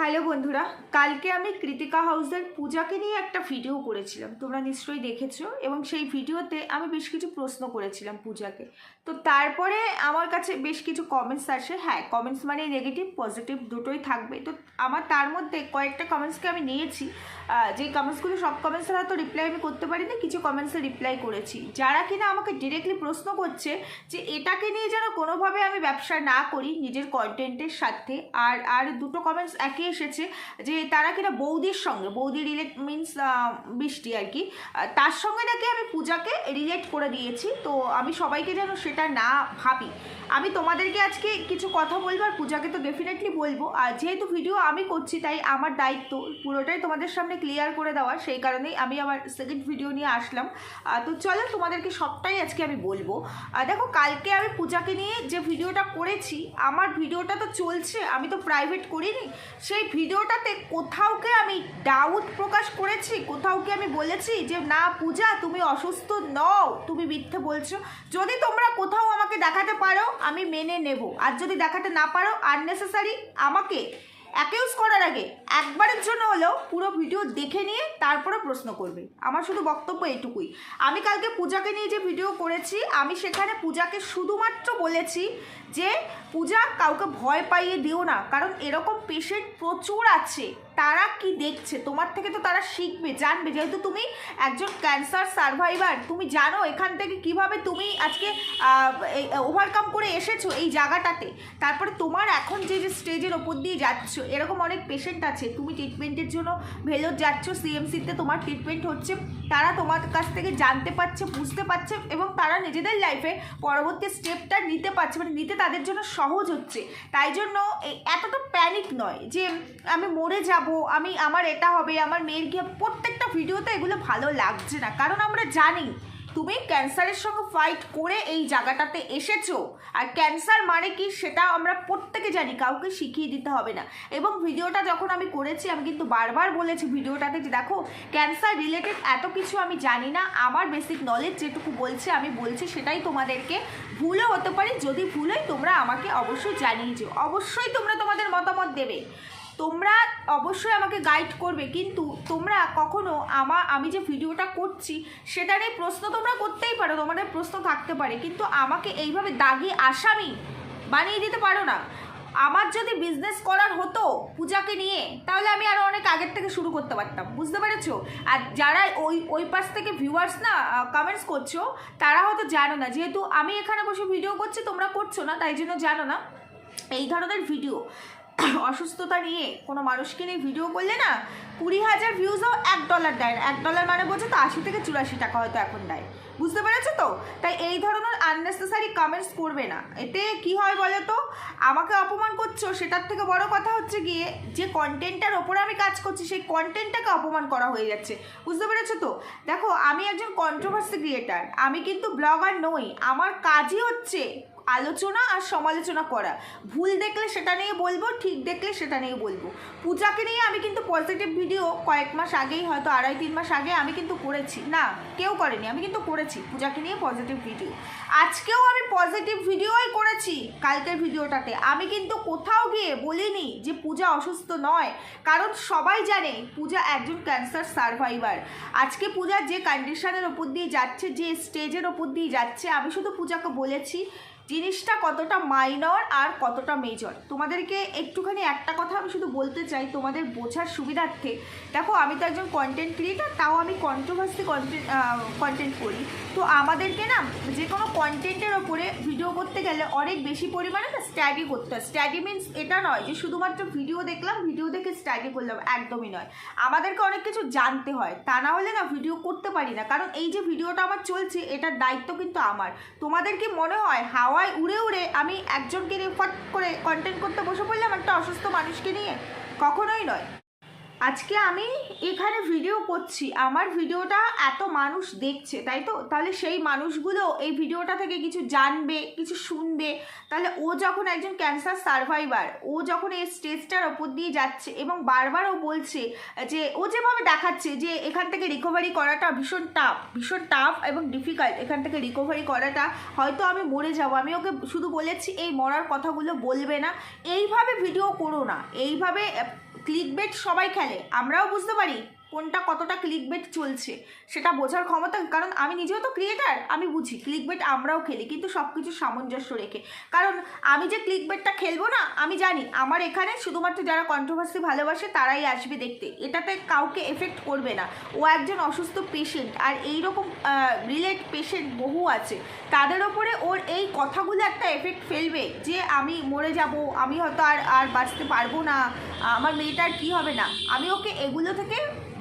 Hello বন্ধুরা, কালকে আমি কৃতিকা হাউসের পূজাকে নিয়ে একটা ভিডিও করেছিলাম। তোমরা নিশ্চয়ই দেখেছ এবং সেই ভিডিওতে আমি বেশ কিছু প্রশ্ন করেছিলাম পূজাকে। তো তারপরে আমার কাছে বেশ কিছু কমেন্টস আসে। হ্যাঁ কমেন্টস মানে নেগেটিভ পজিটিভ দুটোই থাকবে। তো আমার তার মধ্যে কয়েকটা কমেন্টসকে আমি নিয়েছি। যে কমেন্টসগুলো সব কমেন্টসের হয়তো রিপ্লাই আমি করতে পারিনি, কিছু কমেন্টসে রিপ্লাই করেছি। যারা কিনা আমাকে ডিরেক্টলি প্রশ্ন করছে যে এটাকে নিয়ে যেন কোনোভাবে আমি ব্যবসা না করি নিজের কন্টেন্টের সাথে, আর আর দুটো কমেন্টস এসেছে যে তারা কিনা বৌদির সঙ্গে, বৌদি রিলেট মিনস বৃষ্টি আর কি তার সঙ্গে নাকি আমি পূজাকে রিলেট করে দিয়েছি, তো আমি সবাইকে যেন সেটা না ভাবি। আমি তোমাদেরকে আজকে কিছু কথা বলব আর পূজাকে তো ডেফিনেটলি বলব। আর যেহেতু ভিডিও আমি করছি, তাই আমার দায়িত্ব পুরোটাই তোমাদের সামনে ক্লিয়ার করে দেওয়া, সেই কারণেই আমি আমার সেকেন্ড ভিডিও নিয়ে আসলাম। তো চলো তোমাদেরকে সবটাই আজকে আমি বলব। দেখো, কালকে আমি পূজাকে নিয়ে যে ভিডিওটা করেছি, আমার ভিডিওটা তো চলছে, আমি তো প্রাইভেট করিনি সেই ভিডিওটাতে কোথাওকে আমি ডাউট প্রকাশ করেছি কোথাও কি আমি বলেছি যে, না পূজা, তুমি অসুস্থ নও, তুমি মিথ্যে বলছো। যদি তোমরা কোথাও আমাকে দেখাতে পারো, আমি মেনে নেব। আর যদি দেখাতে না পারো আননেসেসারি আমাকে অ্যাকিউজ করার আগে একবারের জন্য হলেও পুরো ভিডিও দেখে নিয়ে তারপরে প্রশ্ন করবে। আমার শুধু বক্তব্য এটুকুই আমি কালকে পূজাকে নিয়ে যে ভিডিও করেছি, আমি সেখানে পূজাকে শুধুমাত্র বলেছি যে, পূজা কাউকে ভয় পাইয়ে দিও না, কারণ এরকম পেশেন্ট প্রচুর আছে। তারা কি দেখছে? তোমার থেকে তো তারা শিখবে, জানবে। যেহেতু তুমি একজন ক্যান্সার সার্ভাইভার তুমি জানো এখান থেকে কীভাবে তুমি আজকে ওভারকাম করে এসেছ এই জায়গাটাতে। তারপরে তোমার এখন যে যে স্টেজের ওপর দিয়ে যাচ্ছ, এরকম অনেক পেশেন্ট আছে। তুমি ট্রিটমেন্টের জন্য ভেলোর যাচ্ছ সিএমসিতে তোমার ট্রিটমেন্ট হচ্ছে। তারা তোমার কাছ থেকে জানতে পারছে, বুঝতে পারছে এবং তারা নিজেদের লাইফে পরবর্তী স্টেপটা নিতে পারছে মানে নিতে তাদের জন্য সহজ হচ্ছে। তাই জন্য এত এতটা প্যানিক নয় যে আমি মরে যাব, আমি, আমার এটা হবে, আমার মেয়ের কি প্রত্যেকটা ভিডিওতে এগুলো ভালো লাগছে না। কারণ আমরা জানি তুমি ক্যান্সারের সঙ্গে ফাইট করে এই জায়গাটাতে এসেছ। আর ক্যান্সার মানে কি সেটা আমরা প্রত্যেকে জানি, কাউকে শিখিয়ে দিতে হবে না। এবং ভিডিওটা যখন আমি করেছি, আমি কিন্তু বারবার বলেছি ভিডিওটাতে যে দেখো, ক্যান্সার রিলেটেড এত কিছু আমি জানি না। আমার বেসিক নলেজ যেটুকু বলছে, আমি বলছি সেটাই তোমাদেরকে ভুলও হতে পারে। যদি ভুল হয়, তোমরা আমাকে অবশ্যই জানিয়ে যেও। অবশ্যই তোমরা তোমাদের মতামত দেবে। তোমরা অবশ্যই আমাকে গাইড করবে, কিন্তু তোমরা কখনো আমা, আমি যে ভিডিওটা করছি সেটা নিয়ে প্রশ্ন তোমরা করতেই পারো, তোমাদের প্রশ্ন থাকতে পারে, কিন্তু আমাকে এইভাবে দাগি আসামি বানিয়ে দিতে পারো না। আমার যদি বিজনেস করার হতো পূজাকে নিয়ে, তাহলে আমি আরও অনেক আগের থেকে শুরু করতে পারতাম, বুঝতে পেরেছ? আর যারা ওই ওই পাশ থেকে ভিউয়ার্স না কমেন্টস করছ, তারা হয়তো জানো না, যেহেতু আমি এখানে বসে ভিডিও করছি, তোমরা করছ না, তাই জন্য জানো না। এই ধরনের ভিডিও অসুস্থতা নিয়ে কোনো মানুষকে নিয়ে ভিডিও করলে না কুড়ি হাজার ভিউজও এক ডলার দেয় না। এক ডলার মানে বলছে তো আশি থেকে চুরাশি টাকা হয়তো এখন দেয়। বুঝতে পেরেছ তো? তাই এই ধরনের আননেসেসারি কমেন্টস করবে না। এতে কি হয় বলো তো? আমাকে অপমান করছ, সেটার থেকে বড় কথা হচ্ছে গিয়ে যে কন্টেন্টটার ওপরে আমি কাজ করছি, সেই কন্টেন্টটাকে অপমান করা হয়ে যাচ্ছে। বুঝতে পেরেছ তো? দেখো, আমি একজন কন্ট্রোভার্সি ক্রিয়েটার আমি কিন্তু ব্লগার নই। আমার কাজই হচ্ছে আলোচনা আর সমালোচনা করা। ভুল দেখলে সেটা নিয়ে বলব, ঠিক দেখলে সেটা নিয়ে বলব। পূজাকে নিয়ে আমি কিন্তু পজিটিভ ভিডিও কয়েক মাস আগেই, হয়তো আড়াই তিন মাস আগে আমি কিন্তু করেছি। না, কেউ করেনি, আমি কিন্তু করেছি পূজাকে নিয়ে পজিটিভ ভিডিও আজকেও আমি পজিটিভ ভিডিওই করেছি কালকের ভিডিওটাতে আমি কিন্তু কোথাও গিয়ে বলিনি যে পূজা অসুস্থ নয়, কারণ সবাই জানে পূজা একজন ক্যান্সার সার্ভাইভার আজকে পূজা যে কন্ডিশনের ওপর দিয়ে যাচ্ছে, যে স্টেজের ওপর দিয়ে যাচ্ছে, আমি শুধু পূজাকে বলেছি জিনিসটা কতটা মাইনর আর কতটা মেজর তোমাদেরকে একটুখানি একটা কথা আমি শুধু বলতে চাই, তোমাদের বোঝার সুবিধার্থে। দেখো, আমি তো একজন কন্টেন্ট ক্রিয়েটার তাও আমি কন্ট্রোভার্সি কন্টেন্ট কন্টেন্ট করি। তো আমাদেরকে না যে কোনো কন্টেন্টের ওপরে ভিডিও করতে গেলে অনেক বেশি পরিমাণে না স্টাডি করতে হয়। স্টাডি মিনস এটা নয় যে শুধুমাত্র ভিডিও দেখলাম ভিডিও দেখে স্টাডি করলাম, একদমই নয়। আমাদেরকে অনেক কিছু জানতে হয়। তা না হলে না ভিডিও করতে পারি না। কারণ এই যে ভিডিওটা আমার চলছে, এটার দায়িত্ব কিন্তু আমার। তোমাদের কি মনে হয় হাওয়ায় উড়ে উড়ে আমি একজনকে নিয়ে ফট করে কন্টেন্ট করতে বসে পড়লাম একটা অসুস্থ মানুষকে নিয়ে। কখনোই নয়। আজকে আমি এখানে ভিডিও করছি। আমার ভিডিওটা এত মানুষ দেখছে, তাই তো? তাহলে সেই মানুষগুলো এই ভিডিওটা থেকে কিছু জানবে, কিছু শুনবে। তাহলে ও যখন একজন ক্যান্সার সার্ভাইভার ও যখন এই স্টেজটার ওপর দিয়ে যাচ্ছে এবং বারবার ও বলছে যে, ও যেভাবে দেখাচ্ছে যে এখান থেকে রিকভারি করাটা ভীষণ টাফ ভীষণ টাফ এবং ডিফিকাল্ট এখান থেকে রিকভারি করাটা হয়তো আমি মরে যাব। আমি ওকে শুধু বলেছি, এই মরার কথাগুলো বলবে না। এইভাবে ভিডিও করো না। এইভাবে ক্লিক বেট সবাই খেলে আমরাও বুঝতে পারি। কোনটা কতটা ক্লিক বেট চলছে, সেটা বোঝার ক্ষমতা কারণ আমি নিজেও তো ক্রিয়েটার আমি বুঝি ক্লিক বেট আমরাও খেলি, কিন্তু সব কিছু সামঞ্জস্য রেখে। কারণ আমি যে ক্লিক বেটটা খেলব না, আমি জানি আমার এখানে শুধুমাত্র যারা কন্ট্রোভার্সি ভালোবাসে তারাই আসবে দেখতে। এটাতে কাউকে এফেক্ট করবে না। ও একজন অসুস্থ পেশেন্ট আর এই রকম রিলেট পেশেন্ট বহু আছে। তাদের ওপরে ওর এই কথাগুলো একটা এফেক্ট ফেলবে যে আমি মরে যাব, আমি হয়তো আর আর বাঁচতে পারব না আমার মেয়েটার কি হবে না। আমি ওকে এগুলো থেকে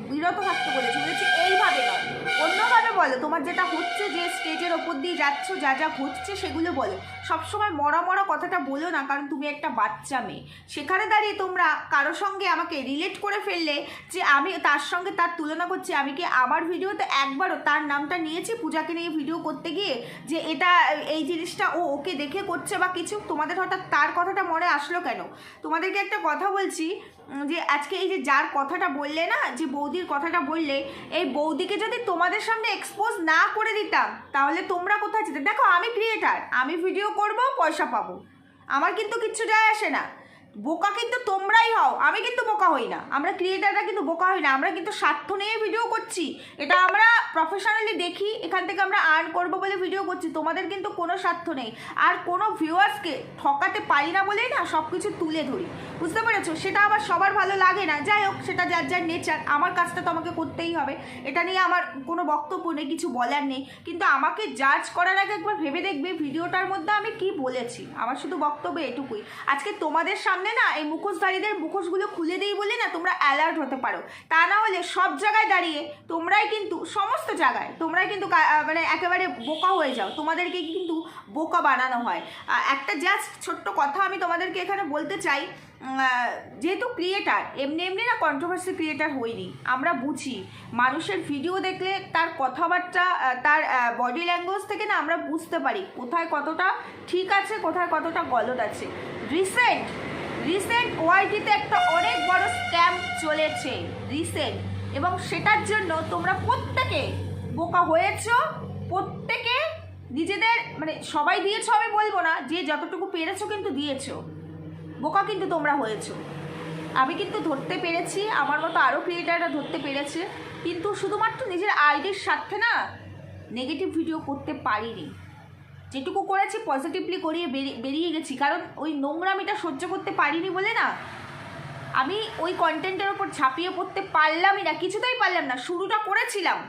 বিরত থাকতে বলেছি বলেছি এইভাবে নয়। অন্যভাবে বলো, তোমার যেটা হচ্ছে যে স্টেজের ওপর দিয়ে যাচ্ছ, যা যা ঘটছে সেগুলো বলো। সবসময় মরা মরা কথাটা বলো না, কারণ তুমি একটা বাচ্চা মেয়ে। সেখানে দাঁড়িয়ে তোমরা কারও সঙ্গে আমাকে রিলেট করে ফেললে যে আমি তার সঙ্গে তার তুলনা করছি, আমি কি আমার ভিডিওতে একবারও তার নামটা নিয়েছি পূজাকে নিয়ে ভিডিও করতে গিয়ে? যে এটা, এই জিনিসটা ও ওকে দেখে করছে বা কিছু? তোমাদের হঠাৎ তার কথাটা মনে আসলো কেন? তোমাদেরকে একটা কথা বলছি যে আজকে এই যে যার কথাটা বললে না, যে বৌদির কথাটা বললে, এই বৌদিকে যদি তোমাদের সামনে এক্সপোজ না করে দিতাম, তাহলে তোমরা কোথায় যেতে? দেখো, আমি ক্রিয়েটার আমি ভিডিও করব, পয়সা পাবো। আমার কিন্তু কিচ্ছু যায় আসে না। বোকা কিন্তু তোমরাই হও। আমি কিন্তু বোকা হই না। আমরা ক্রিয়েটাররা কিন্তু বোকা হই না। আমরা কিন্তু স্বার্থ নিয়ে ভিডিও করছি। এটা আমরা প্রফেশনালি দেখি, এখান থেকে আমরা আর্ন করব বলে ভিডিও করছি। তোমাদের কিন্তু কোনো স্বার্থ নেই। আর কোনো ভিউয়ার্সকে ঠকাতে পারি না বলেই না সব কিছু তুলে ধরি। বুঝতে পেরেছ? সেটা আবার সবার ভালো লাগে না। যাই হোক, সেটা যার যার নেচার আমার কাজটা তো আমাকে করতেই হবে। এটা নিয়ে আমার কোনো বক্তব্য নেই, কিছু বলার নেই। কিন্তু আমাকে জাজ করার আগে একবার ভেবে দেখবে ভিডিওটার মধ্যে আমি কি বলেছি। আমার শুধু বক্তব্য এটুকুই। আজকে তোমাদের সামনে না, এই মুখোশধারীদের মুখোশগুলো খুলে দিই বলে না তোমরা অ্যালার্ট হতে পারো। তা না হলে সব জায়গায় দাঁড়িয়ে তোমরাই কিন্তু, সমস্ত জায়গায় তোমরাই কিন্তু মানে একেবারে বোকা হয়ে যাও। তোমাদেরকে কিন্তু বোকা বানানো হয়। একটা জাস্ট ছোট্ট কথা আমি তোমাদেরকে এখানে বলতে চাই। যেহেতু ক্রিয়েটার এমনি এমনি না কন্ট্রোভার্সি ক্রিয়েটার হইনি, আমরা বুঝি। মানুষের ভিডিও দেখলে তার কথাবার্তা তার বডি ল্যাঙ্গুয়েজ থেকে না আমরা বুঝতে পারি কোথায় কতটা ঠিক আছে, কোথায় কতটা গলদ আছে। রিসেন্ট রিসেন্ট ওয়াইটিতে একটা অনেক বড় স্ক্যাম চলেছে রিসেন্ট এবং সেটার জন্য তোমরা প্রত্যেকে বোকা হয়েছো, প্রত্যেকে নিজেদের মানে সবাই দিয়েছ আমি বলব না, যে যতটুকু পেরেছ কিন্তু দিয়েছ। বোকা কিন্তু তোমরা হয়েছো। আমি কিন্তু ধরতে পেরেছি, আমার মতো আরও ক্রিয়েটাররা ধরতে পেরেছে, কিন্তু শুধুমাত্র নিজের আইডির স্বার্থে না নেগেটিভ ভিডিও করতে পারিনি। যেটুকু করেছি পজিটিভলি করিয়ে বেরিয়ে গেছি। কারণ ওই নোংরামিটা সহ্য করতে পারিনি বলে না, আমি ওই কন্টেন্টের ওপর ঝাঁপিয়ে পড়তে পারলামই না, কিছুতেই পারলাম না। শুরুটা করেছিলাম।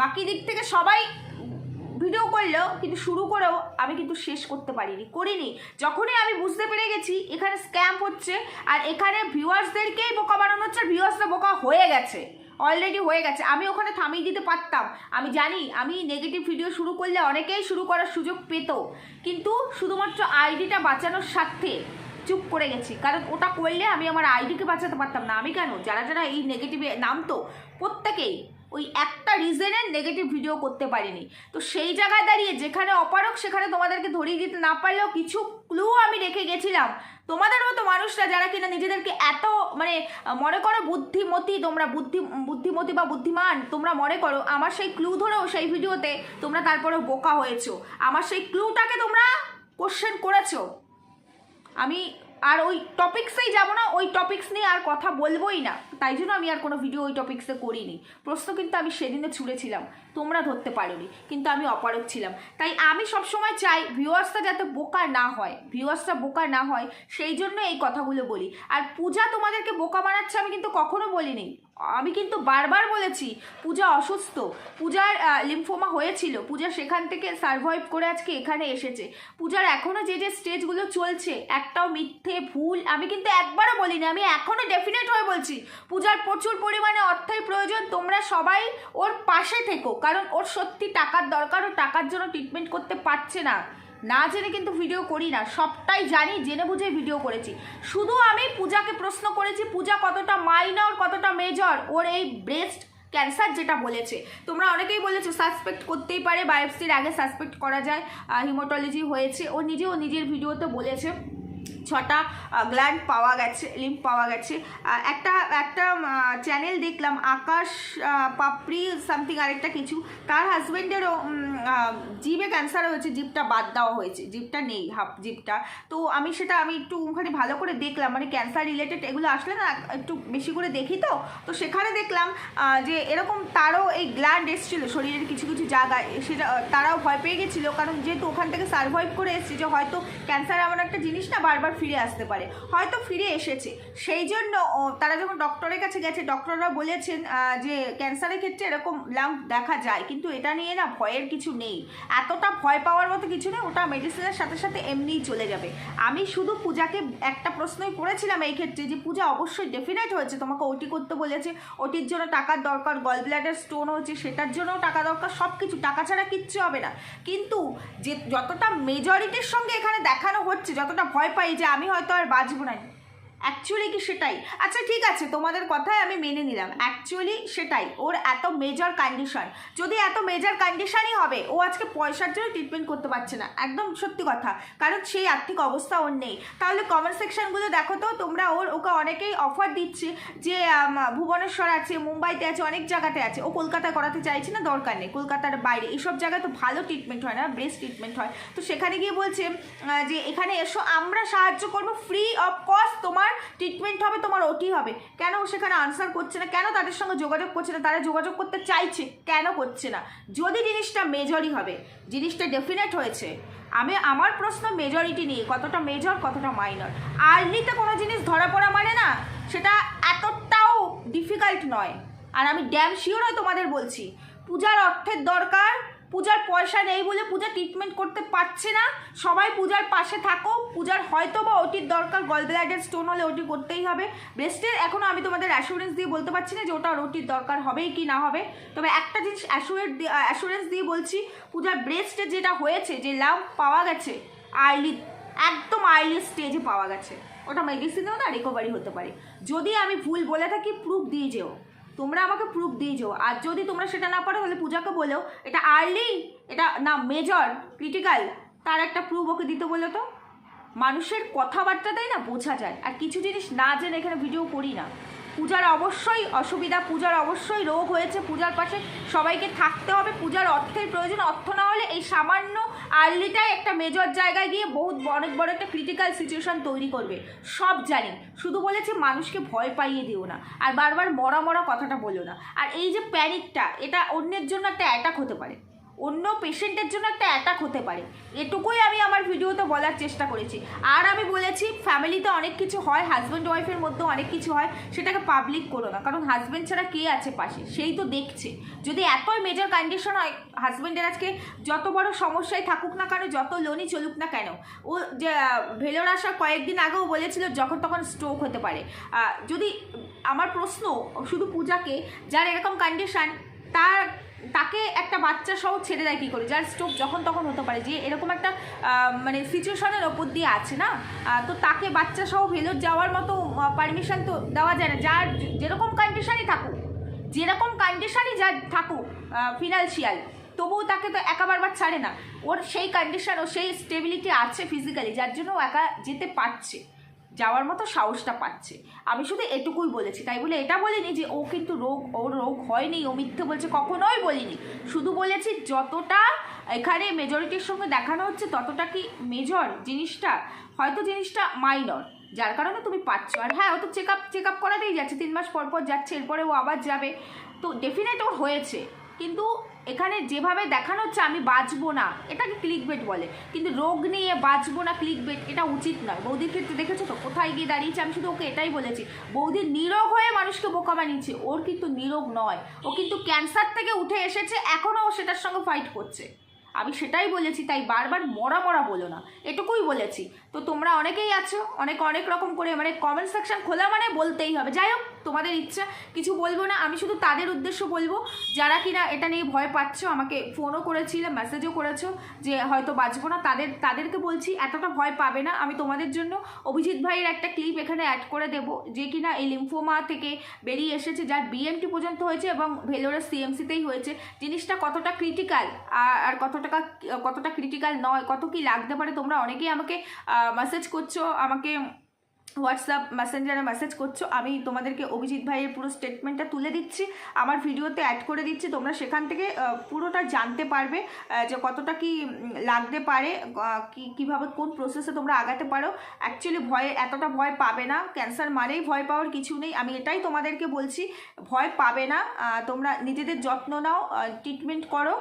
বাকি দিক থেকে সবাই ভিডিও করল, কিন্তু শুরু করেও আমি কিন্তু শেষ করতে পারিনি, করিনি। যখনই আমি বুঝতে পেরে গেছি, এখানে স্ক্যাম হচ্ছে, আর এখানে ভিউয়ার্সদেরকেই বোকা বানানো হচ্ছে, আর ভিউয়ার্সরা বোকা হয়ে গেছে। অলরেডি হয়ে গেছে। আমি ওখানে থামিয়ে দিতে পারতাম। আমি জানি, আমি নেগেটিভ ভিডিও শুরু করলে অনেকেই শুরু করার সুযোগ পেত। কিন্তু শুধুমাত্র আইডিটা বাঁচানোর স্বার্থে চুপ করে গেছি। কারণ ওটা করলে আমি আমার আইডিকে বাঁচাতে পারতাম না। আমি কেন? যারা যারা এই নেগেটিভে নামতো, প্রত্যেকেই ওই একটা রিজনের নেগেটিভ ভিডিও করতে পারিনি। তো সেই জায়গায় দাঁড়িয়ে যেখানে অপারক সেখানে তোমাদেরকে ধরিয়ে দিতে না পারলেও কিছু ক্লু আমি রেখে গেছিলাম। তোমাদের মতো মানুষরা যারা কিনা নিজেদেরকে এত মানে মনে করো বুদ্ধিমতী, তোমরা বুদ্ধি, বুদ্ধিমতী বা বুদ্ধিমান, তোমরা মনে করো আমার সেই ক্লু ধরেও সেই ভিডিওতে তোমরা তারপরে বোকা হয়েছো। আমার সেই ক্লুটাকে তোমরা কোশ্চেন করেছ। আমি আর ওই টপিক্সেই যাব না, ওই টপিক্স নিয়ে আর কথা বলবোই না। তাই জন্য আমি আর কোনো ভিডিও ওই টপিক্সে করিনি। প্রশ্ন কিন্তু আমি সেদিনে ছুঁড়েছিলাম। তোমরা ধরতে পারোনি, কিন্তু আমি অপারক ছিলাম। তাই আমি সবসময় চাই ভিউয়ার্সটা যাতে বোকা না হয় ভিউয়ার্সটা বোকা না হয়, সেই জন্য এই কথাগুলো বলি। আর পূজা তোমাদেরকে বোকা বানাচ্ছে আমি কিন্তু কখনো বলিনি। আমি কিন্তু বারবার বলেছি, পূজা অসুস্থ। পূজার লিম্ফোমা হয়েছিল। পূজা সেখান থেকে সার্ভাইভ করে আজকে এখানে এসেছে। পূজার এখনও যে যে স্টেজগুলো চলছে, একটাও মিথ্যে, ভুল আমি কিন্তু একবারও বলিনি। আমি এখনও ডেফিনেট হয়ে বলছি পূজার প্রচুর পরিমাণে অর্থের প্রয়োজন, তোমরা সবাই ওর পাশে থেকো, কারণ ওর সত্যি টাকার দরকার, ও টাকার জন্য ট্রিটমেন্ট করতে পারছে না। না জেনে কিন্তু ভিডিও করি না, সবটাই জানি, জেনে বুঝে ভিডিও করেছি। শুধু আমি পূজাকে প্রশ্ন করেছি, পূজা কতটা মাইনর কতটা মেজর ওর এই ব্রেস্ট ক্যান্সার যেটা বলেছে। তোমরা অনেকেই বলেছ সাসপেক্ট করতেই পারে বায়োপসির আগে সাসপেক্ট করা যায় হিমোটোলজি হয়েছে, ও নিজেও নিজের ভিডিওতে বলেছে। ছটা গ্ল্যান্ড পাওয়া গেছে লিম্প পাওয়া গেছে। একটা একটা চ্যানেল দেখলাম, আকাশ পাপড়ি সামথিং আরেকটা কিছু। তার হাজব্যান্ডেরও জিভে ক্যান্সার হয়েছে, জিভটা বাদ দেওয়া হয়েছে, জিভটা নেই, হাফ জিভটা। তো আমি সেটা, আমি একটু ওখানে ভালো করে দেখলাম মানে ক্যান্সার রিলেটেড এগুলো আসলে না, একটু বেশি করে দেখি তো। তো সেখানে দেখলাম যে এরকম তারও এই গ্ল্যান্ড এসেছিল, শরীরের কিছু কিছু জায়গায়, সেটা, তারাও ভয় পেয়ে গেছিল, কারণ যেহেতু ওখান থেকে সার্ভাইভ করে এসেছে, যে হয়তো ক্যান্সার এমন একটা জিনিস না, বারবার ফিরে আসতে পারে। হয়তো ফিরে এসেছে। সেই জন্য তারা যখন ডক্টরের কাছে গেছে ডক্টররা বলেছেন যে ক্যান্সারের ক্ষেত্রে এরকম লাম্প দেখা যায়, কিন্তু এটা নিয়ে না ভয়ের কিছু নেই। এতটা ভয় পাওয়ার মতো কিছু নেই, ওটা মেডিসিনের সাথে সাথে এমনিই চলে যাবে। আমি শুধু পূজাকে একটা প্রশ্নই করেছিলাম এই ক্ষেত্রে, যে পূজা অবশ্যই ডেফিনেট হয়েছে, তোমাকে ওটি করতে বলেছে। ওটির জন্য টাকার দরকার গল ব্লাডার স্টোন হয়েছে, সেটার জন্যও টাকা দরকার সব কিছু টাকা ছাড়া কিচ্ছু হবে না। কিন্তু যে, যতটা মেজরিটির সঙ্গে এখানে দেখানো হচ্ছে, যতটা ভয় পাই যে আমি হয়তো আর বাঁচবো না। অ্যাকচুয়ালি কি সেটাই? আচ্ছা ঠিক আছে, তোমাদের কথায় আমি মেনে নিলাম। অ্যাকচুয়ালি সেটাই, ওর এত মেজর কন্ডিশন যদি এত মেজর কন্ডিশনই হবে, ও আজকে পয়সার জন্য ট্রিটমেন্ট করতে পারছে না। একদম সত্যি কথা, কারণ সেই আর্থিক অবস্থা ওর নেই। তাহলে কমেন্ট সেকশনগুলো দেখো তো, তোমরা ওর, ওকে অনেকেই অফার দিচ্ছে যে ভুবনেশ্বর আছে, মুম্বাইতে আছে, অনেক জায়গাতে আছে। ও কলকাতায় করাতে চাইছে না, দরকার নেই। কলকাতার বাইরে, এইসব জায়গায় তো ভালো ট্রিটমেন্ট হয় না বেস্ট ট্রিটমেন্ট হয়। তো সেখানে গিয়ে বলছে যে এখানে এসো, আমরা সাহায্য করব ফ্রি অফ কস্ট তোমার ট্রিটমেন্ট হবে, তোমার ওটি হবে। কেন সেখানে আনসার করছে না? কেন তাদের সঙ্গে যোগাযোগ করছে না? তারা যোগাযোগ করতে চাইছে, কেন করছে না? যদি জিনিসটা মেজরই হবে, জিনিসটা ডেফিনেট হয়েছে, আমি, আমার প্রশ্ন মেজরিটি নিয়ে, কতটা মেজর কতটা মাইনর আর্লিতে কোনো জিনিস ধরা পড়া মানে না, সেটা এতটাও ডিফিকাল্ট নয়। আর আমি ড্যাম শিওর হয় তোমাদের বলছি, পূজার অর্থের দরকার পূজার পয়সা নেই বলে পূজা ট্রিটমেন্ট করতে পারছে না। সবাই পূজার পাশে থাকো। পূজার হয়তো বা ওটির দরকার গল ব্লাডের স্টোন হলে ওটি করতেই হবে। ব্রেস্টের এখনও আমি তোমাদের অ্যাসুরেন্স দিয়ে বলতে পারছি না যে ওটা ওটির দরকার হবেই কি না হবে। তবে একটা জিনিস অ্যাসুরেট অ্যাসুরেন্স দিয়ে বলছি, পূজার ব্রেস্টে যেটা হয়েছে, যে লাভ পাওয়া গেছে আর্লি একদম আর্লি স্টেজে পাওয়া গেছে। ওটা মেডিসিনেও না রিকভারি হতে পারে। যদি আমি ভুল বলে থাকি প্রুফ দিয়ে যেও। তোমরা আমাকে প্রুফ দিয়ে যাও। আর যদি তোমরা সেটা না পারো, তাহলে পূজাকে বলেও এটা আর্লি এটা না মেজর ক্রিটিক্যাল তার একটা প্রুফ ওকে দিতে বলো তো। মানুষের কথাবার্তাতেই না বোঝা যায়। আর কিছু জিনিস না জেনে এখানে ভিডিও করি না। পূজার অবশ্যই অসুবিধা, পূজার অবশ্যই রোগ হয়েছে, পূজার পাশে সবাইকে থাকতে হবে। পূজার অর্থের প্রয়োজন। অর্থ না হলে এই সামান্য আর্লিটাই একটা মেজর জায়গায় গিয়ে বহুত অনেক বড় একটা ক্রিটিক্যাল সিচুয়েশান তৈরি করবে। সব জানি। শুধু বলেছে মানুষকে ভয় পাইয়ে দিও না। আর বারবার মরা মরা কথাটা বলো না। আর এই যে প্যানিকটা এটা অন্যের জন্য একটা অ্যাটাক হতে পারে। অন্য পেশেন্টের জন্য একটা অ্যাটাক হতে পারে। এটুকুই আমি আমার ভিডিওতে বলার চেষ্টা করেছি। আর আমি বলেছি ফ্যামিলিতে অনেক কিছু হয় হাজব্যান্ড ওয়াইফের মধ্যে অনেক কিছু হয়, সেটাকে পাবলিক করো না। কারণ হাজব্যান্ড ছাড়া কে আছে পাশে? সেই তো দেখছে। যদি এতই মেজর কন্ডিশন হয় হাজব্যান্ডের আজকে যত বড় সমস্যায় থাকুক না কেন, যত লোনই চলুক না কেন, ও যে, ভেলোর আসার কয়েকদিন আগেও বলেছিল, যখন তখন স্ট্রোক হতে পারে। যদি, আমার প্রশ্ন শুধু পূজাকে, যার এরকম কন্ডিশন তার তাকে একটা বাচ্চা সহ ছেড়ে দেয় কী করে? যার স্ট্রোক যখন তখন হতে পারে যে এরকম একটা মানে সিচুয়েশনের ওপর দিয়ে আছে না? তো তাকে বাচ্চা সহ ভেলোর যাওয়ার মতো পারমিশন তো দেওয়া যায় না। যার যেরকম কন্ডিশনই থাকুক, যেরকম কন্ডিশনই যা থাকুক ফিনান্সিয়াল তবুও তাকে তো একা বারবার ছাড়ে না। ওর সেই কন্ডিশন ও সেই স্টেবিলিটি আছে ফিজিক্যালি যার জন্য ও একা যেতে পারছে। যাওয়ার মতো সাহসটা পাচ্ছে। আমি শুধু এটুকুই বলেছি, তাই বলে এটা বলিনি যে ও কিন্তু রোগ, ওর রোগ হয়নি, ও মিথ্যে বলছে কখনোই বলিনি। শুধু বলেছি যতটা এখানে মেজরিটির সঙ্গে দেখানো হচ্ছে, ততটা কি মেজর জিনিসটা, হয়তো জিনিসটা মাইনর যার কারণে তুমি পাচ্ছ। আর হ্যাঁ ও তো চেক আপ চেক আপ করাতেই যাচ্ছে, তিন মাস পর পর যাচ্ছে, এরপরে ও আবার যাবে। তো ডেফিনেট ওর হয়েছে, কিন্তু এখানে যেভাবে দেখানো হচ্ছে, আমি বাঁচবো না। এটাকে ক্লিক বেট বলে? কিন্তু রোগ নিয়ে বাঁচবো না ক্লিক বেট এটা উচিত নয়। বৌদির ক্ষেত্রে দেখেছ তো? কোথায় গিয়ে দাঁড়িয়েছে? আমি শুধু ওকে এটাই বলেছি। বৌদি নিরোগ হয়ে মানুষকে বোকা বানিয়েছে। ওর কিন্তু নিরোগ নয়। ও কিন্তু ক্যান্সার থেকে উঠে এসেছে এখনও ও সেটার সঙ্গে ফাইট করছে। আমি সেটাই বলেছি, তাই বারবার মরা মরা বলো না। এটুকুই বলেছি। তো তোমরা অনেকেই আছো, অনেক অনেক রকম করে মানে কমেন্ট সেকশন খোলা মানে বলতেই হবে। যাই হোক তোমাদের ইচ্ছা, কিছু বলব না, আমি শুধু তাদের উদ্দেশ্য বলব, যারা কিনা এটা নিয়ে ভয় পাচ্ছ, আমাকে ফোনও করেছিলে মেসেজও করেছ, যে হয়তো বাঁচবো না, তাদের, তাদেরকে বলছি, এতটা ভয় পাবে না, আমি তোমাদের জন্য অভিজিৎ ভাইয়ের একটা ক্লিপ এখানে অ্যাড করে দেবো, যে কিনা এই লিম্ফোমা থেকে বেরিয়ে এসেছে, যার বিএমটি পর্যন্ত হয়েছে এবং ভেলোরের সিএমসিতেই হয়েছে। জিনিসটা কতটা ক্রিটিক্যাল আর কতটা কতটা ক্রিটিক্যাল নয়, কত কি লাগতে পারে, তোমরা অনেকেই আমাকে মেসেজ করছ আমাকে হোয়াটসঅ্যাপ মেসেঞ্জারে মেসেজ করছ, আমি তোমাদেরকে অভিজিৎ ভাইয়ের পুরো স্টেটমেন্টটা তুলে দিচ্ছি, আমার ভিডিওতে অ্যাড করে দিচ্ছি, তোমরা সেখান থেকে পুরোটা জানতে পারবে যে কতটা কি লাগতে পারে কি, কীভাবে কোন প্রসেসে তোমরা আগাতে পারো। অ্যাকচুয়ালি ভয়, এতটা ভয় পাবে না ক্যান্সার মানেই ভয় পাওয়ার কিছু নেই, আমি এটাই তোমাদেরকে বলছি, ভয় পাবে না তোমরা নিজেদের যত্ন নাও ট্রিটমেন্ট করো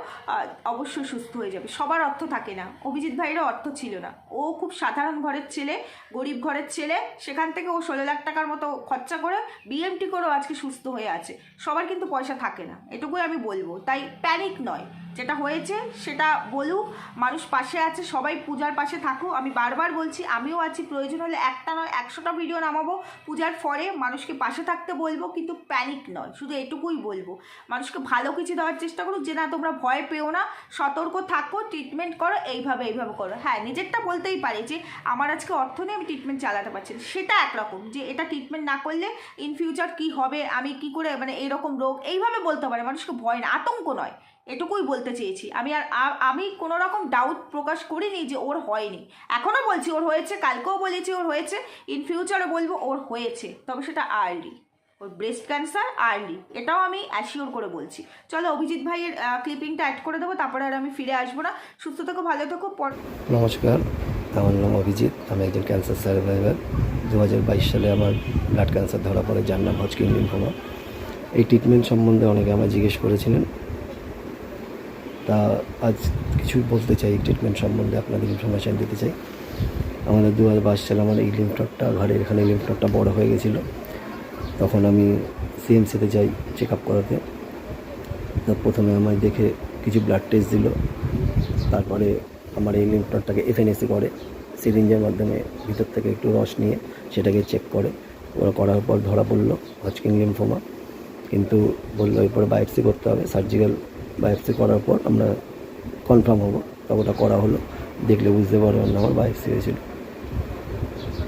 অবশ্যই সুস্থ হয়ে যাবে, সবার অর্থ থাকে না, অভিজিৎ ভাইয়েরও অর্থ ছিল না, ও খুব সাধারণ ঘরের ছেলে, গরিব ঘরের ছেলে সেখান থেকে ও ষোলো লাখ টাকার মতো খরচা করে বিএমটি করেও আজকে সুস্থ হয়ে আছে। সবার কিন্তু পয়সা থাকে না। এটুকুই আমি বলব। তাই প্যানিক নয়। যেটা হয়েছে, সেটা বলুক। মানুষ পাশে আছে, সবাই পূজার পাশে থাকো আমি বারবার বলছি, আমিও আছি। প্রয়োজন হলে একটা নয়, একশোটা ভিডিও নামাবো। পূজার পরে মানুষকে পাশে থাকতে বলব, কিন্তু প্যানিক নয়। শুধু এটুকুই বলব। মানুষকে ভালো কিছু দেওয়ার চেষ্টা করো। যে না তোমরা ভয় পেও না, সতর্ক থাকো ট্রিটমেন্ট করো, এইভাবে এইভাবে করো। হ্যাঁ নিজেরটা বলতেই পারে যে, আমার আজকে অর্থ নিয়ে আমি ট্রিটমেন্ট চালাতে পারছি। সেটা একরকম, যে এটা ট্রিটমেন্ট না করলে ইন ফিউচার কি হবে, আমি কি করে মানে এরকম রোগ, এইভাবে বলতে পারে। মানুষকে ভয় না, আতঙ্ক নয়। এটুকুই বলতে চেয়েছি। আমি আর আমি কোনো রকম ডাউট প্রকাশ করিনি যে ওর হয়নি। এখনও বলছি ওর হয়েছে, কালকেও বলেছি ওর হয়েছে ইন ফিউচারে বলব ওর হয়েছে। তবে সেটা আর্লি ওর ব্রেস্ট ক্যান্সার আর্লি এটাও আমি অ্যাসিওর করে বলছি। চলো অভিজিৎ ভাইয়ের ক্লিপিংটা অ্যাড করে দেবো, তারপরে আর আমি ফিরে আসব না। সুস্থ থেকো, ভালো থেকো নমস্কার, আমার নাম অভিজিৎ, আমি একজন ক্যান্সার সার্ভাইভার দু হাজার বাইশ সালে আমার ব্লাড ক্যান্সার ধরা পড়ে, যার নাম হজকিন লিম্ফোমা এই ট্রিটমেন্ট সম্বন্ধে অনেকে আমায় জিজ্ঞেস করেছিলেন তা আজ কিছু বলতে চাই ট্রিটমেন্ট সম্বন্ধে আপনাদের ইনফরমেশান দিতে চাই। আমাদের দু হাজার বাইশ সালে আমার এই লিম্ফটটা ঘরের এখানে লিম্ফটটা বড় হয়ে গেছিল। তখন আমি সিএমসিতে যাই চেক আপ করাতে। তো প্রথমে আমায় দেখে কিছু ব্লাড টেস্ট দিল। তারপরে আমার এই লিম্ফটটাকে এফএনএসি করে। সিরিঞ্জের মাধ্যমে ভিতর থেকে একটু রস নিয়ে সেটাকে চেক করে। ওরা করার পর ধরা পড়ল হজকিং লিম্ফোমা কিন্তু বলল এরপরে বায়োপসি করতে হবে সার্জিক্যাল বায়োপসি করার পর আমরা কনফার্ম হব। ওটা করা হলো। দেখলে বুঝতে পারবেন না আমার বায়োপসি হয়েছিল।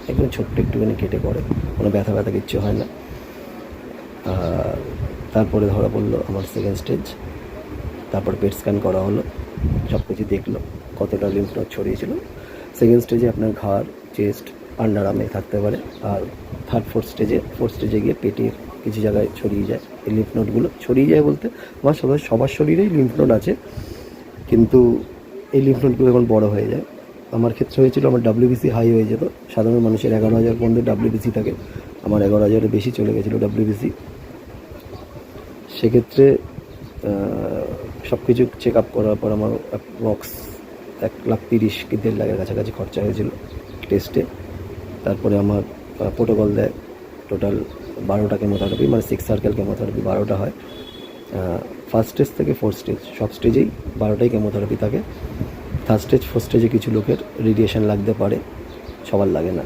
একদম ছোট্ট একটুখানি কেটে পড়ে কোনো ব্যথা ব্যথা কিচ্ছু হয় না। তারপরে ধরা পড়ল আমার সেকেন্ড স্টেজ তারপর পেট স্ক্যান করা হলো। সব কিছু দেখল। কতটা লিম্ফ নোড ছড়িয়েছিল। সেকেন্ড স্টেজে আপনার ঘাড় চেস্ট আন্ডার থাকতে পারে। আর থার্ড ফোর্থ স্টেজে ফোর্থ স্টেজে গিয়ে পেটের কিছু জায়গায় ছড়িয়ে যায়। এই লিম্ফ নোডগুলো ছড়িয়ে যায় বলতে আমার সবার সবার শরীরেই লিম্ফ নোড আছে। কিন্তু এই লিম্ফ নোডগুলো এখন বড় হয়ে যায়। আমার ক্ষেত্রে হয়েছিল, আমার ডাব্লিউবিসি হাই হয়ে যেত। সাধারণ মানুষের এগারো হাজার পর্যন্ত ডাব্লিউবিসি থাকে। আমার এগারো হাজারের বেশি চলে গেছিল ডাব্লিউবিসি সেক্ষেত্রে সব কিছু চেক আপ করার পর আমার বক্স এক লাখ তিরিশ কি দেড় লাখের কাছাকাছি খরচা হয়েছিল টেস্টে তারপরে আমার প্রোটোকল দেয়। টোটাল বারোটা কেমোথেরাপি মানে সিক্স সার্কেল কেমোথেরাপি বারোটা হয়। ফার্স্ট স্টেজ থেকে ফোর্থ স্টেজ সব স্টেজেই বারোটাই কেমোথেরাপি থাকে। থার্ড স্টেজ ফোর্থ স্টেজে কিছু লোকের রেডিয়েশন লাগতে পারে, সবার লাগে না।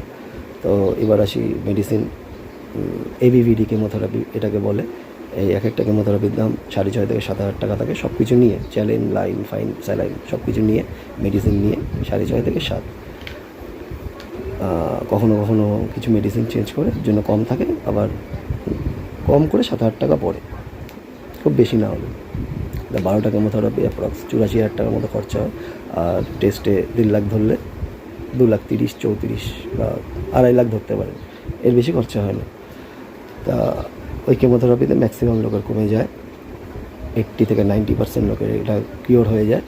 তো এবার আসি মেডিসিন এবিভিডি কেমোথেরাপি এটাকে বলে। এই এক একটা কেমোথেরাপির দাম সাড়ে ছয় থেকে সাত হাজার টাকা থাকে। সব কিছু নিয়ে, চ্যালেন লাইন ফাইন, স্যালাইন সব কিছু নিয়ে মেডিসিন নিয়ে সাড়ে ছয় থেকে সাত। কখনো কখনো কিছু মেডিসিন চেঞ্জ করে জন্য কম থাকে, আবার কম করে সাত হাজার টাকা পড়ে। খুব বেশি না হলে। তা বারোটা কেমোথেরাপি অ্যাপ্রক্স চুরাশি হাজার টাকার মতো খরচা হয়। আর টেস্টে দেড় লাখ ধরলে দু লাখ তিরিশ, চৌত্রিশ বা আড়াই লাখ ধরতে পারেন এর বেশি খরচা হয় না। তা ওই কেমোথেরাপিতে ম্যাক্সিমাম লোকের কমে যায়। এইট্টি থেকে নাইনটি পার্সেন্ট লোকের এটা কিওর হয়ে যায়।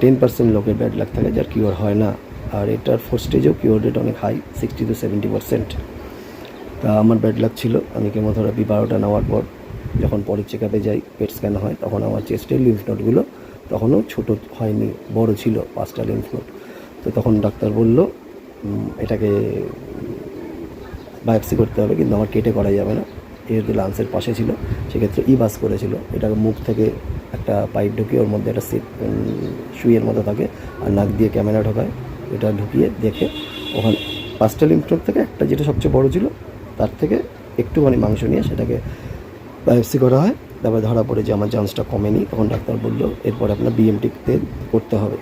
টেন পার্সেন্ট লোকের ব্যাড লাগ থাকে, যার কিওর হয় না। আর এটার ফোর্থ স্টেজেও কিওর রেট অনেক high sixty to seventy percent তা আমার ব্যাড লাক ছিল, আমি কেমোথেরাপি বারোটা নেওয়ার পর যখন পরের চেক আপে যাই পেট স্ক্যান হয়, তখন আমার চেস্টের লিম্ফ নোটগুলো তখনও ছোট হয়নি, বড় ছিল, পাঁচটা লিম্ফ নোট তো তখন ডাক্তার বলল এটাকে বায়োপসি করতে হবে, কিন্তু আমার কেটে করা যাবে না। যেহেতু লান্সের পাশে ছিল, সেক্ষেত্রে ই বাস করেছিল। এটাকে মুখ থেকে একটা পাইপ ঢুকিয়ে ওর মধ্যে একটা সিট শুয়ের মতো থাকে, আর নাক দিয়ে ক্যামেরা ঢোকায়। এটা ঢুকিয়ে দেখে ওখানে পাঁচটা লিম্ফনোড থেকে একটা যেটা সবচেয়ে বড় ছিল, তার থেকে একটুখানি মাংস নিয়ে সেটাকে বায়োপসি করা হয়। তারপরে ধরা পড়ে যে আমার চান্সটা কমেনি, তখন ডাক্তার বলল, এরপর আপনার বিএমটিতে করতে হবে।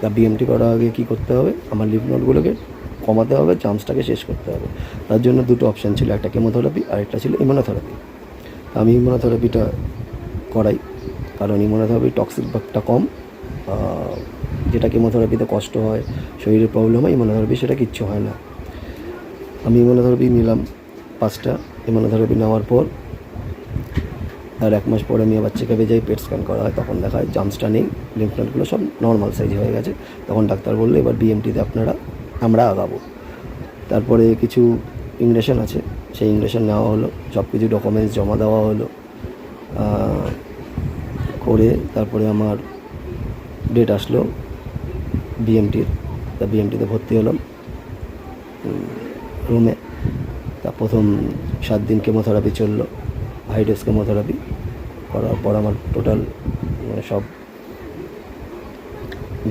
তা বিএমটি করার আগে কী করতে হবে? আমার লিভ নোটগুলোকে কমাতে হবে চান্সটাকে শেষ করতে হবে। তার জন্য দুটো অপশান ছিল, একটা কেমোথেরাপি আর একটা ছিল ইমোনোথেরাপি আমি ইমোনোথেরাপিটা করাই, কারণ ইমোনোথেরাপি টক্সিক ভাগটা কম যেটা কেমোথেরাপিতে কষ্ট হয়, শরীরে প্রবলেম হয়, ইমোনোথেরাপি সেটা কিচ্ছু হয় না। আমি ইমোনোথেরাপি নিলাম পাঁচটা, ইমোনোথেরাপি নেওয়ার পর আর এক মাস পরে আমি আবার চেক আপে যাই, পেট স্ক্যান করা হয়, তখন দেখা হয় জামসটা নেই লিম্ফ নোডগুলো সব নর্মাল সাইজ হয়ে গেছে। তখন ডাক্তার বলল, এবার বিএমটিতে আপনারা, আমরা আগাবো। তারপরে কিছু ইংরেশন আছে, সেই ইংরেশন নেওয়া হলো সব কিছু ডকুমেন্টস জমা দেওয়া হলো করে তারপরে আমার ডেট আসলো বিএমটির তা বিএমটিতে ভর্তি হলাম। রুমে তা প্রথম সাত দিন কেমোথেরাপি চলল হাইড্রোস কেমোথেরাপি করার পর আমার টোটাল সব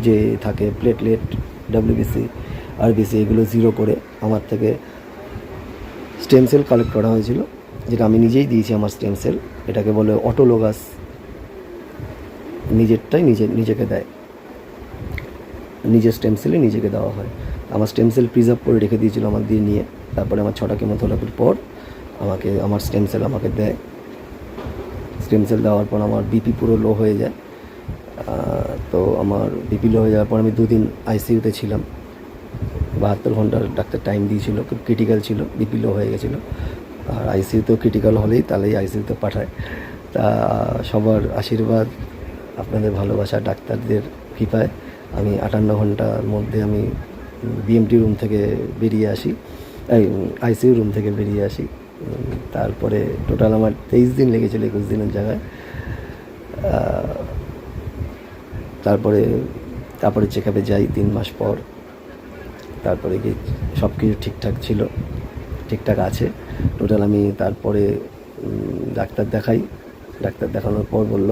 যে থাকে প্লেটলেট ডাব্লিউবিসি আরবিসি এগুলো জিরো করে আমার থেকে স্টেম সেল কালেক্ট করা হয়েছিল, যেটা আমি নিজেই দিয়েছি আমার স্টেম সেল এটাকে বলে অটোলোগাস নিজেরটাই নিজে, নিজেকে দেয়। নিজের স্টেম সেলে নিজেকে দেওয়া হয়। আমার স্টেম সেল প্রিজার্ভ করে রেখে দিয়েছিল আমার দিয়ে নিয়ে। তারপরে আমার ছটা কেমোথেরাপির পর আমাকে, আমার স্টেম সেল আমাকে দেয়। স্টেম সেল দেওয়ার পর আমার বিপি পুরো লো হয়ে যায়। তো আমার বিপি লো হয়ে যাওয়ার পর আমি দুদিন আইসিইউতে ছিলাম। বাহাত্তর ঘণ্টার ডাক্তার টাইম দিয়েছিল, খুব ক্রিটিক্যাল ছিল বিপি লো হয়ে গেছিল। আর আইসিইউতেও ক্রিটিক্যাল হলেই তাহলেই আইসিইউতে পাঠায়। তা সবার আশীর্বাদ, আপনাদের ভালোবাসা, ডাক্তারদের কৃপায়। আমি আটান্ন ঘণ্টার মধ্যে আমি বিএমটি রুম থেকে বেরিয়ে আসি। এই আইসিইউ রুম থেকে বেরিয়ে আসি। তারপরে টোটাল আমার তেইশ দিন লেগেছিল একুশ দিনের জায়গায়। তারপরে তারপরে চেক আপে যাই তিন মাস পর। তারপরে কি সব কিছু ঠিকঠাক ছিল, ঠিকঠাক আছে। টোটাল আমি তারপরে ডাক্তার দেখাই। ডাক্তার দেখানোর পর বলল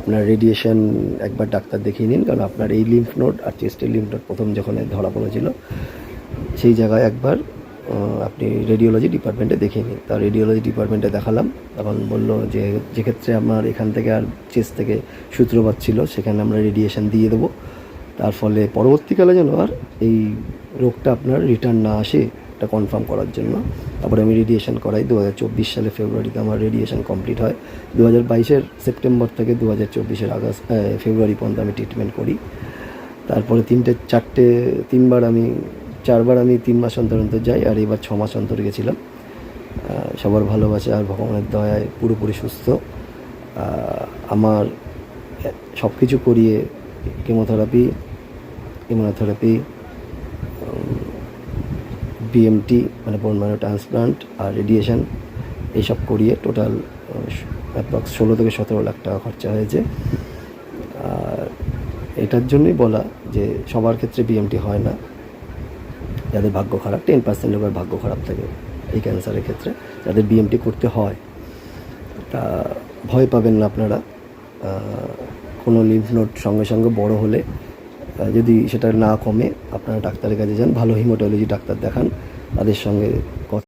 আপনার রেডিয়েশন একবার ডাক্তার দেখিয়ে নিন, কারণ আপনার এই লিম্ফ নোড আর চেস্টের লিম্ফ নোড প্রথম যখন ধরা পড়েছিল, সেই জায়গায় একবার আপনি রেডিওলজি ডিপার্টমেন্টে দেখিয়ে নিন। তা রেডিওলজি ডিপার্টমেন্টে দেখালাম, তখন বলল যে যেক্ষেত্রে আমার এখান থেকে আর চেস্ট থেকে সূত্রপাত ছিল, সেখানে আমরা রেডিয়েশন দিয়ে দেবো। তার ফলে পরবর্তীকালে যেন আর এই রোগটা আপনার রিটার্ন না আসে এটা কনফার্ম করার জন্য। তারপরে আমি রেডিয়েশন করাই। দু হাজার চব্বিশ সালে ফেব্রুয়ারিতে আমার রেডিয়েশন কমপ্লিট হয়। দু হাজার বাইশের সেপ্টেম্বর থেকে দু হাজার চব্বিশের আগস্ট ফেব্রুয়ারি পর্যন্ত আমি ট্রিটমেন্ট করি। তারপরে তিনটে, চারটে, তিনবার আমি, চারবার আমি তিন মাস অন্তর অন্তর যাই আর এবার ছ মাস অন্তর গেছিলাম। সবার ভালোবাসা আর ভগবানের দয়ায় পুরোপুরি সুস্থ। আমার সব কিছু করিয়ে কেমোথেরাপি ইমিউনোথেরাপি বিএমটি মানে বোন ম্যারো ট্রান্সপ্লান্ট আর রেডিয়েশন এইসব করিয়ে টোটাল অ্যাপ্রক্স ষোলো থেকে সতেরো লাখ টাকা খরচা হয়েছে। আর এটার জন্যই বলা যে সবার ক্ষেত্রে বিএমটি হয় না। যাদের ভাগ্য খারাপ টেন পার্সেন্ট লোকের ভাগ্য খারাপ থাকে এই ক্যান্সারের ক্ষেত্রে, যাদের বিএমটি করতে হয়, তা ভয় পাবেন না আপনারা। কোনো লিম্ফ নোট সঙ্গে সঙ্গে বড় হলে যদি সেটা না কমে আপনারা ডাক্তারের কাছে যান ভালো হিমোটোলজি ডাক্তার দেখান তাদের সঙ্গে